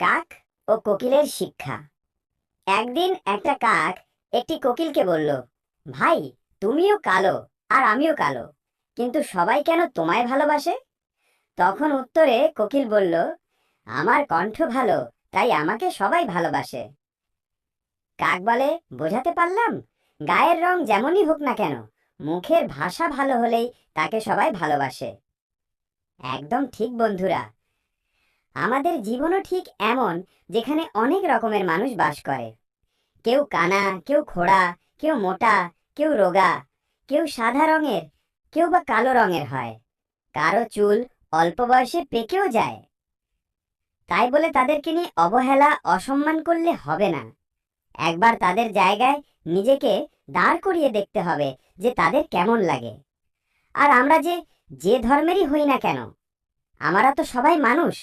কাক ও কোকিলের শিক্ষা। একদিন একটা কাক একটি কোকিলকে বলল, ভাই, তুমিও কালো আর আমিও কালো, কিন্তু সবাই কেন তোমায় ভালোবাসে? তখন উত্তরে কোকিল বলল, আমার কণ্ঠ ভালো, তাই আমাকে সবাই ভালোবাসে। কাক বলে, বোঝাতে পারলাম? গায়ের রং যেমনই হোক না কেন, মুখের ভাষা ভালো হলেই তাকে সবাই ভালোবাসে। একদম ঠিক বন্ধুরা আমাদের জীবনও ঠিক এমন যেখানে অনেক রকমের মানুষ বাস করে। কেউ কানা, কেউ খোড়া কেউ মোটা, কেউ রোগা, কেউ সাদা রঙের, কেউ বা কালো রঙের হয়। কারও চুল অল্প বয়সে পেকেও যায়। তাই বলে তাদেরকে নিয়ে অবহেলা, অসম্মান করলে হবে না। একবার তাদের জায়গায় নিজেকে দাঁড় করিয়ে দেখতে হবে যে তাদের কেমন লাগে। আর আমরা যে যে ধর্মেরই হই না কেন, আমরা তো সবাই মানুষ।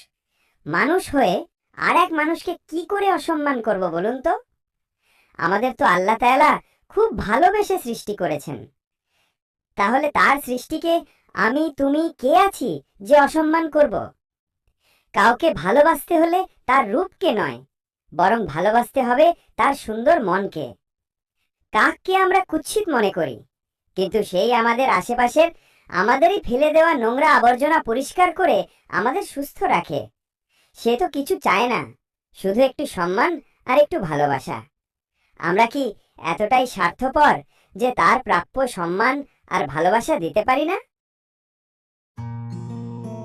মানুষ হয়ে আর এক মানুষকে কি করে অসম্মান করব বলুন তো? আমাদের তো আল্লাহ তাআলা খুব ভালোবেসে সৃষ্টি করেছেন। তাহলে তার সৃষ্টিকে আমি, তুমি, কে আছি যে অসম্মান করব? কাউকে ভালোবাসতে হলে তার রূপকে নয়, বরং ভালোবাসতে হবে তার সুন্দর মনকে। কাককে আমরা কুৎসিত মনে করি, কিন্তু সেই আমাদের আশেপাশের আমাদেরই ফেলে দেওয়া নোংরা আবর্জনা পরিষ্কার করে আমাদের সুস্থ রাখে। সে তো কিছু চায় না। শুধু একটু সম্মান আর একটু ভালোবাসা। আমরা কি এতটাই স্বার্থপর যে তার প্রাপ্য সম্মান আর ভালোবাসা দিতে পারি না?